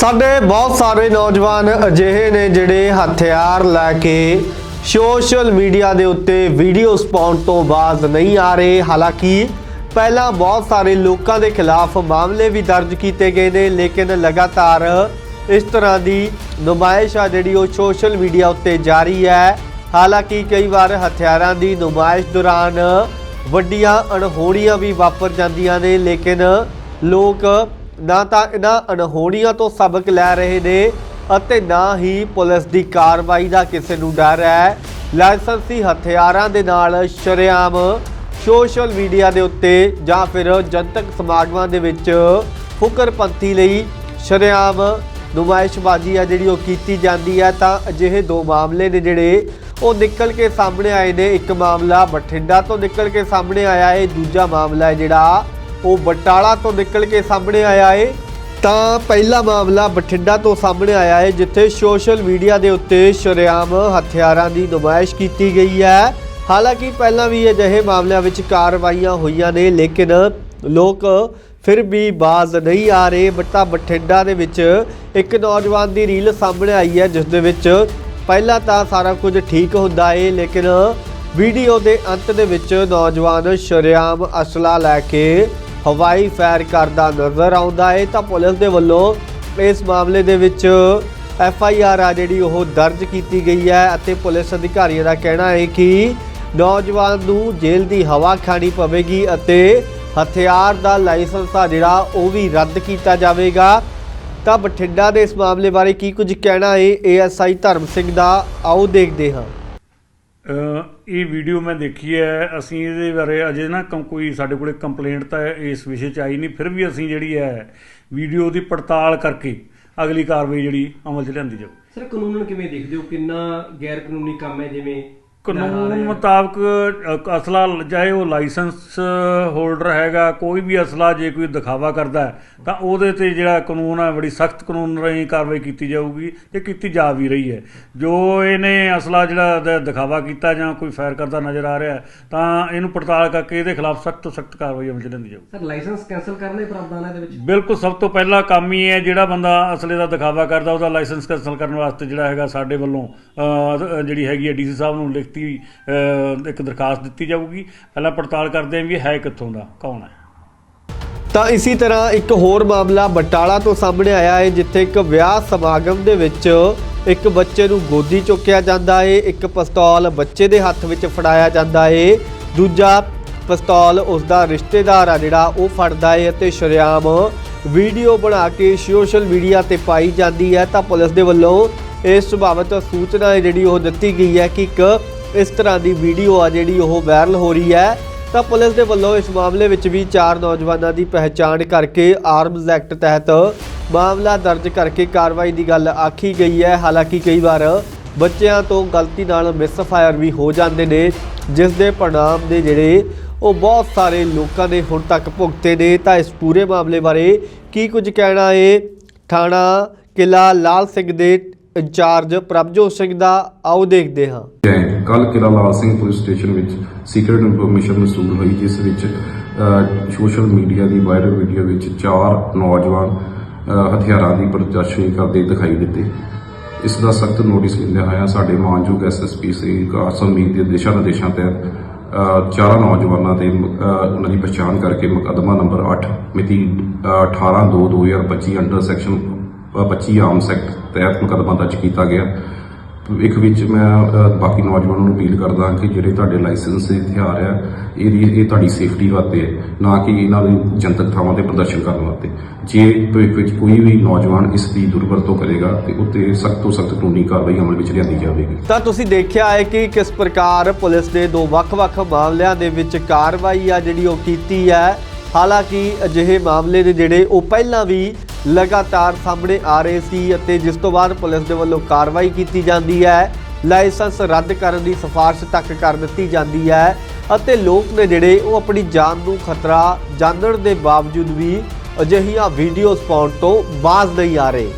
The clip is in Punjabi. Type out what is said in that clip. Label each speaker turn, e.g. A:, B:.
A: ਸਾਡੇ ਬਹੁਤ ਸਾਰੇ ਨੌਜਵਾਨ ਅਜਿਹੇ ਨੇ ਜਿਹੜੇ ਹਥਿਆਰ ਲੈ ਕੇ ਸੋਸ਼ਲ ਮੀਡੀਆ ਦੇ ਉੱਤੇ ਵੀਡੀਓਜ਼ ਪਾਉਣ ਤੋਂ ਬਾਜ਼ ਨਹੀਂ ਆ ਰਹੇ। ਹਾਲਾਂਕਿ ਪਹਿਲਾਂ ਬਹੁਤ ਸਾਰੇ ਲੋਕਾਂ ਦੇ ਖਿਲਾਫ ਮਾਮਲੇ ਵੀ ਦਰਜ ਕੀਤੇ ਗਏ ਨੇ, ਲੇਕਿਨ ਲਗਾਤਾਰ ਇਸ ਤਰ੍ਹਾਂ ਦੀ ਨੁਮਾਇਸ਼ ਆ ਜਿਹੜੀ ਉਹ ਸੋਸ਼ਲ ਮੀਡੀਆ ਉੱਤੇ ਜਾਰੀ ਹੈ। ਹਾਲਾਂਕਿ ਕਈ ਵਾਰ ਹਥਿਆਰਾਂ ਦੀ ਨੁਮਾਇਸ਼ ਦੌਰਾਨ ਵੱਡੀਆਂ ਅਣਹੋਣੀਆਂ ਵੀ ਵਾਪਰ ਜਾਂਦੀਆਂ ਨੇ, ਲੇਕਿਨ ਲੋਕ ਨਾ ਤਾਂ ਇਹਨਾਂ ਅਣਹੋਣੀਆਂ ਤੋਂ ਸਬਕ ਲੈ ਰਹੇ ਨੇ ਅਤੇ ਨਾ ਹੀ ਪੁਲਿਸ ਦੀ ਕਾਰਵਾਈ ਦਾ ਕਿਸੇ ਨੂੰ ਡਰ ਹੈ। ਲਾਇਸੈਂਸੀ ਹਥਿਆਰਾਂ ਦੇ ਨਾਲ ਸ਼ਰੇਆਮ ਸੋਸ਼ਲ ਮੀਡੀਆ ਦੇ ਉੱਤੇ ਜਾਂ ਫਿਰ ਜਨਤਕ ਸਮਾਗਮਾਂ ਦੇ ਵਿੱਚ ਫੁਕਰਪੰਥੀ ਲਈ ਸ਼ਰੇਆਮ ਨੁਮਾਇਸ਼ਬਾਜ਼ੀ ਆ ਜਿਹੜੀ ਉਹ ਕੀਤੀ ਜਾਂਦੀ ਹੈ ਤਾਂ ਅਜਿਹੇ ਦੋ ਮਾਮਲੇ ਨੇ ਜਿਹੜੇ ਉਹ ਨਿਕਲ ਕੇ ਸਾਹਮਣੇ ਆਏ ਨੇ। ਇੱਕ ਮਾਮਲਾ ਬਠਿੰਡਾ ਤੋਂ ਨਿਕਲ ਕੇ ਸਾਹਮਣੇ ਆਇਆ ਹੈ ਦੂਜਾ ਮਾਮਲਾ ਹੈ ਜਿਹੜਾ ਉਹ ਬਟਾਲਾ ਤੋਂ ਨਿਕਲ ਕੇ ਸਾਹਮਣੇ ਆਇਆ ਏ। ਤਾਂ ਪਹਿਲਾ ਮਾਮਲਾ ਬਠਿੰਡਾ ਤੋਂ ਸਾਹਮਣੇ ਆਇਆ ਹੈ ਜਿੱਥੇ ਸੋਸ਼ਲ ਮੀਡੀਆ ਦੇ ਉੱਤੇ ਸ਼ਰੇਆਮ ਹਥਿਆਰਾਂ ਦੀ ਨੁਮਾਇਸ਼ ਕੀਤੀ ਗਈ ਹੈ। ਹਾਲਾਂਕਿ ਪਹਿਲਾਂ ਵੀ ਅਜਿਹੇ ਮਾਮਲਿਆਂ ਵਿੱਚ ਕਾਰਵਾਈਆਂ ਹੋਈਆਂ ਨੇ, ਲੇਕਿਨ ਲੋਕ ਫਿਰ ਵੀ ਬਾਜ਼ ਨਹੀਂ ਆ ਰਹੇ। ਬਟਾ ਬਠਿੰਡਾ ਦੇ ਵਿੱਚ ਇੱਕ ਨੌਜਵਾਨ ਦੀ ਰੀਲ ਸਾਹਮਣੇ ਆਈ ਹੈ, ਜਿਸ ਦੇ ਵਿੱਚ ਪਹਿਲਾਂ ਤਾਂ ਸਾਰਾ ਕੁਝ ਠੀਕ ਹੁੰਦਾ ਏ, ਲੇਕਿਨ ਵੀਡੀਓ ਦੇ ਅੰਤ ਦੇ ਵਿੱਚ ਨੌਜਵਾਨ ਸ਼ਰੇਆਮ ਅਸਲਾ ਲੈ ਕੇ ਹਵਾਈ ਫਾਇਰ ਕਰਦਾ ਨਜ਼ਰ ਆਉਂਦਾ ਹੈ ਤਾਂ ਪੁਲਿਸ ਦੇ ਵੱਲੋਂ ਇਸ ਮਾਮਲੇ ਦੇ ਵਿੱਚ ਐਫ ਆਈ ਆਰ ਆ ਜਿਹੜੀ ਉਹ ਦਰਜ ਕੀਤੀ ਗਈ ਹੈ ਅਤੇ ਪੁਲਿਸ ਅਧਿਕਾਰੀਆਂ ਦਾ ਕਹਿਣਾ ਹੈ ਕਿ ਨੌਜਵਾਨ ਨੂੰ ਜੇਲ੍ਹ ਦੀ ਹਵਾ ਖਾਣੀ ਪਵੇਗੀ ਅਤੇ ਹਥਿਆਰ ਦਾ ਲਾਇਸੈਂਸ ਆ ਜਿਹੜਾ ਉਹ ਵੀ ਰੱਦ ਕੀਤਾ ਜਾਵੇਗਾ। ਤਾਂ ਬਠਿੰਡਾ ਦੇ ਇਸ ਮਾਮਲੇ ਬਾਰੇ ਕੀ ਕੁਝ ਕਹਿਣਾ ਹੈ? ਏਐਸਆਈ ਧਰਮ ਸਿੰਘ ਦਾ ਆਓ ਦੇਖਦੇ ਹਾਂ।
B: ਇਹ ਵੀਡੀਓ ਮੈਂ ਦੇਖੀ ਹੈ, ਅਸੀਂ ਇਹਦੇ ਬਾਰੇ ਅਜੇ ਨਾ ਕੰ- ਕੋਈ ਸਾਡੇ ਕੋਲੇ ਕੰਪਲੇਂਟ ਤਾਂ ਇਸ ਵਿਸ਼ੇ 'ਚ ਆਈ ਨਹੀਂ, ਫਿਰ ਵੀ ਅਸੀਂ ਜਿਹੜੀ ਹੈ ਵੀਡੀਓ ਦੀ ਪੜਤਾਲ ਕਰਕੇ ਅਗਲੀ ਕਾਰਵਾਈ ਜਿਹੜੀ ਅਮਲ 'ਚ ਲਿਆਂਦੀ ਜਾਵੇ
C: ਸਰ, ਕਾਨੂੰਨ ਕਿਵੇਂ ਦੇਖਦੇ ਹੋ? ਕਿੰਨਾ ਗੈਰ ਕਾਨੂੰਨੀ ਕੰਮ ਹੈ, ਜਿਵੇਂ
B: ਕਾਨੂੰਨ ਮੁਤਾਬਕ ਅਸਲਾ ਚਾਹੇ ਉਹ ਲਾਇਸੈਂਸ ਹੋਲਡਰ ਹੈਗਾ ਕੋਈ ਵੀ ਅਸਲਾ ਜੇ ਕੋਈ ਦਿਖਾਵਾ ਕਰਦਾ ਤਾਂ ਉਹਦੇ ਤੇ ਜਿਹੜਾ ਕਾਨੂੰਨ ਹੈ ਬੜੀ ਸਖਤ ਕਾਨੂੰਨ ਰਾਹੀਂ ਕਾਰਵਾਈ ਕੀਤੀ ਜਾਊਗੀ ਤੇ ਕੀਤੀ ਜਾ ਵੀ ਰਹੀ ਹੈ। ਜੋ ਇਹਨੇ ਅਸਲਾ ਜਿਹੜਾ ਦ- ਦਿਖਾਵਾ ਕੀਤਾ ਜਾਂ ਕੋਈ ਫਾਇਰ ਕਰਦਾ ਨਜ਼ਰ ਆ ਰਿਹਾ ਤਾਂ ਇਹਨੂੰ ਪੜਤਾਲ ਕਰਕੇ ਇਹਦੇ ਖਿਲਾਫ ਸਖਤ ਤੋਂ ਸਖਤ ਕਾਰਵਾਈ ਅਮਲ ਚ ਲਿਆਂਦੀ ਜਾਊ
C: ਸਰ ਲਾਇਸੈਂਸ ਕੈਨਸਲ ਕਰਨੇ ਪ੍ਰਾਵਧਾਨ ਹੈ ਇਹਦੇ ਵਿੱਚ?
B: ਬਿਲਕੁਲ ਸਭ ਤੋਂ ਪਹਿਲਾ ਕੰਮ ਹੀ ਹੈ ਜਿਹੜਾ ਬੰਦਾ ਅਸਲੇ ਦਾ ਦਿਖਾਵਾ ਕਰਦਾ ਉਹਦਾ ਲਾਇਸੈਂਸ ਕੈਂਸਲ ਕਰਨ ਵਾਸਤੇ ਜਿਹੜਾ ਹੈਗਾ ਸਾਡੇ ਵੱਲੋਂ ਜਿਹੜੀ ਹੈਗੀ ਹੈ ਡੀਸੀ ਸਾਹਿਬ ਨੂੰ ਲਿਖਤੀ ਅਹ, ਇੱਕ ਦਰਖਾਸਤ ਦਿੱਤੀ ਜਾਊਗੀ। ਪਹਿਲਾਂ ਪੜਤਾਲ ਕਰਦੇ ਹਾਂ ਵੀ ਹੈ ਕਿੱਥੋਂ ਦਾ ਕੌਣ ਹੈ।
A: ਤਾਂ ਇਸੇ ਤਰ੍ਹਾਂ ਇੱਕ ਹੋਰ ਮਾਮਲਾ ਬਟਾਲਾ ਤੋਂ ਸਾਹਮਣੇ ਆਇਆ ਹੈ ਜਿੱਥੇ ਇੱਕ ਵਿਆਹ ਸਮਾਗਮ ਦੇ ਵਿੱਚ ਇੱਕ ਬੱਚੇ ਨੂੰ ਗੋਦੀ ਚੁੱਕਿਆ ਜਾਂਦਾ ਹੈ ਇੱਕ ਪਿਸਤੌਲ ਬੱਚੇ ਦੇ ਹੱਥ ਵਿੱਚ ਫੜਾਇਆ ਜਾਂਦਾ ਏ ਦੂਜਾ ਪਿਸਤੌਲ ਉਸ ਦਾ ਰਿਸ਼ਤੇਦਾਰ ਆ ਜਿਹੜਾ ਉਹ ਫੜਦਾ ਹੈ ਅਤੇ ਸ਼ਰੇਆਮ ਵੀਡੀਓ ਬਣਾ ਕੇ ਸੋਸ਼ਲ ਮੀਡੀਆ ਤੇ ਪਾਈ ਜਾਂਦੀ ਹੈ। ਤਾਂ ਪੁਲਿਸ ਦੇ ਵੱਲੋਂ ਇਸ ਸੁਭਾਵਿਤ ਸੂਚਨਾ ਹੈ ਜਿਹੜੀ ਉਹ ਦਿੱਤੀ ਗਈ ਹੈ ਕਿ ਇੱਕ ਇਸ ਤਰ੍ਹਾਂ ਦੀ ਵੀਡੀਓ ਆ ਜਿਹੜੀ ਉਹ ਵਾਇਰਲ ਹੋ ਰਹੀ ਹੈ। ਤਾਂ ਪੁਲਿਸ ਦੇ ਵੱਲੋਂ ਇਸ ਮਾਮਲੇ ਵਿੱਚ ਵੀ ਚਾਰ ਨੌਜਵਾਨਾਂ ਦੀ ਪਹਿਚਾਣ ਕਰਕੇ ਆਰਮਜ਼ ਐਕਟ ਤਹਿਤ ਮਾਮਲਾ ਦਰਜ ਕਰਕੇ ਕਾਰਵਾਈ ਦੀ ਗੱਲ ਆਖੀ ਗਈ ਹੈ। ਹਾਲਾਂਕਿ ਕਈ ਵਾਰ ਬੱਚਿਆਂ ਤੋਂ ਗਲਤੀ ਨਾਲ ਮਿਸ ਫਾਇਰ ਵੀ ਹੋ ਜਾਂਦੇ ਨੇ, ਜਿਸ ਦੇ ਪਰਿਣਾਮ ਦੇ ਜਿਹੜੇ ਉਹ ਬਹੁਤ ਸਾਰੇ ਲੋਕਾਂ ਨੇ ਹੁਣ ਤੱਕ ਭੁਗਤੇ ਨੇ। ਤਾਂ ਇਸ ਪੂਰੇ ਮਾਮਲੇ ਬਾਰੇ ਕੀ ਕੁਝ ਕਹਿਣਾ ਏ ਥਾਣਾ ਕਿਲਾ ਲਾਲ ਸਿੰਘ ਦੇ ਇੰਚਾਰਜ ਪ੍ਰਭਜੋਤ ਸਿੰਘ ਦਾ, ਆਓ ਦੇਖਦੇ ਹਾਂ।
D: ਕੱਲ ਕਿਲਾ ਲਾਲ ਸਿੰਘ ਪੁਲਿਸ ਸਟੇਸ਼ਨ ਵਿੱਚ ਸੀਕ੍ਰੀਟ ਇਨਫੋਰਮੇਸ਼ਨ ਮਸੂਲ ਹੋਈ, ਜਿਸ ਵਿੱਚ ਸੋਸ਼ਲ ਮੀਡੀਆ ਦੀ ਵਾਇਰਲ ਵੀਡੀਓ ਵਿੱਚ ਚਾਰ ਨੌਜਵਾਨ ਹਥਿਆਰਾਂ ਦੀ ਪ੍ਰਦਰਸ਼ਨੀ ਕਰਦੇ ਦਿਖਾਈ ਦਿੱਤੇ। ਇਸ ਦਾ ਸਖਤ ਨੋਟਿਸ ਲੈਂਦੇ ਹੋਇਆ ਸਾਡੇ ਮਾਨਯੋਗ ਐਸਐਸਪੀ ਸ੍ਰੀ ਕਾਸਮੀਤ ਦੇ ਦਿਸ਼ਾ ਨਿਰਦੇਸ਼ਾਂ ਤਹਿਤ ਚਾਰਾਂ ਨੌਜਵਾਨਾਂ ਦੇ ਉਹਨਾਂ ਦੀ ਪਛਾਣ ਕਰਕੇ ਮੁਕੱਦਮਾ ਨੰਬਰ 8 ਮਿਤੀ 18/2/2025 ਅੰਡਰ ਸੈਕਸ਼ਨ 25 ਆਮ ਸੈਕਟ ਤਹਿਤ ਮੁਕੱਦਮਾ ਦਰਜ ਕੀਤਾ ਗਿਆ। ਇੱਕ ਵਿੱਚ ਮੈਂ ਬਾਕੀ ਨੌਜਵਾਨਾਂ ਨੂੰ ਅਪੀਲ ਕਰਦਾ ਕਿ ਜਿਹੜੇ ਤੁਹਾਡੇ ਲਾਇਸੈਂਸ ਦੇ ਹਥਿਆਰ ਆ, ਇਹਦੀ, ਇਹ ਤੁਹਾਡੀ ਸੇਫਟੀ ਵਾਸਤੇ, ਨਾ ਕਿ ਇਹਨਾਂ ਦੀ ਜਨਤਕ ਥਾਵਾਂ ਤੇ ਪ੍ਰਦਰਸ਼ਨ ਕਰਨ ਵਾਸਤੇ। ਜੇ ਭਵਿੱਖ ਵਿੱਚ ਕੋਈ ਵੀ ਨੌਜਵਾਨ ਇਸ ਦੀ ਦੁਰਵਰਤੋਂ ਕਰੇਗਾ, ਤੇ ਉੱਤੇ ਸਖਤ ਤੋਂ ਸਖਤ ਕਾਨੂੰਨੀ ਕਾਰਵਾਈ ਅਮਲ ਵਿੱਚ ਲਿਆਂਦੀ ਜਾਵੇਗੀ।
A: ਤਾਂ ਤੁਸੀਂ ਦੇਖਿਆ ਹੈ ਕਿ ਕਿਸ ਪ੍ਰਕਾਰ ਪੁਲਿਸ ਦੇ ਦੋ ਵੱਖ-ਵੱਖ ਮਾਮਲਿਆਂ ਦੇ ਵਿੱਚ ਕਾਰਵਾਈ ਆ ਜਿਹੜੀ ਉਹ ਕੀਤੀ ਹੈ। ਹਾਲਾਂਕਿ ਅਜਿਹੇ ਮਾਮਲੇ ਨੇ ਜਿਹੜੇ ਉਹ ਪਹਿਲਾਂ ਵੀ ਲਗਾਤਾਰ ਸਾਹਮਣੇ ਆ ਰਹੇ ਸੀ ਅਤੇ ਜਿਸ ਤੋਂ ਬਾਅਦ ਪੁਲਿਸ ਦੇ ਵੱਲੋਂ ਕਾਰਵਾਈ ਕੀਤੀ ਜਾਂਦੀ ਹੈ। ਲਾਇਸੈਂਸ ਰੱਦ ਕਰਨ ਦੀ ਸਿਫਾਰਿਸ਼ ਤੱਕ ਕਰ ਦਿੱਤੀ ਜਾਂਦੀ ਹੈ ਅਤੇ ਲੋਕ ਨੇ ਜਿਹੜੇ ਉਹ ਆਪਣੀ ਜਾਨ ਨੂੰ ਖਤਰਾ ਜਾਣਨ ਦੇ ਬਾਵਜੂਦ ਵੀ ਅਜਿਹੀਆਂ ਵੀਡੀਓਜ਼ ਪਾਉਣ ਤੋਂ ਬਾਜ਼ ਨਹੀਂ ਆ ਰਹੇ।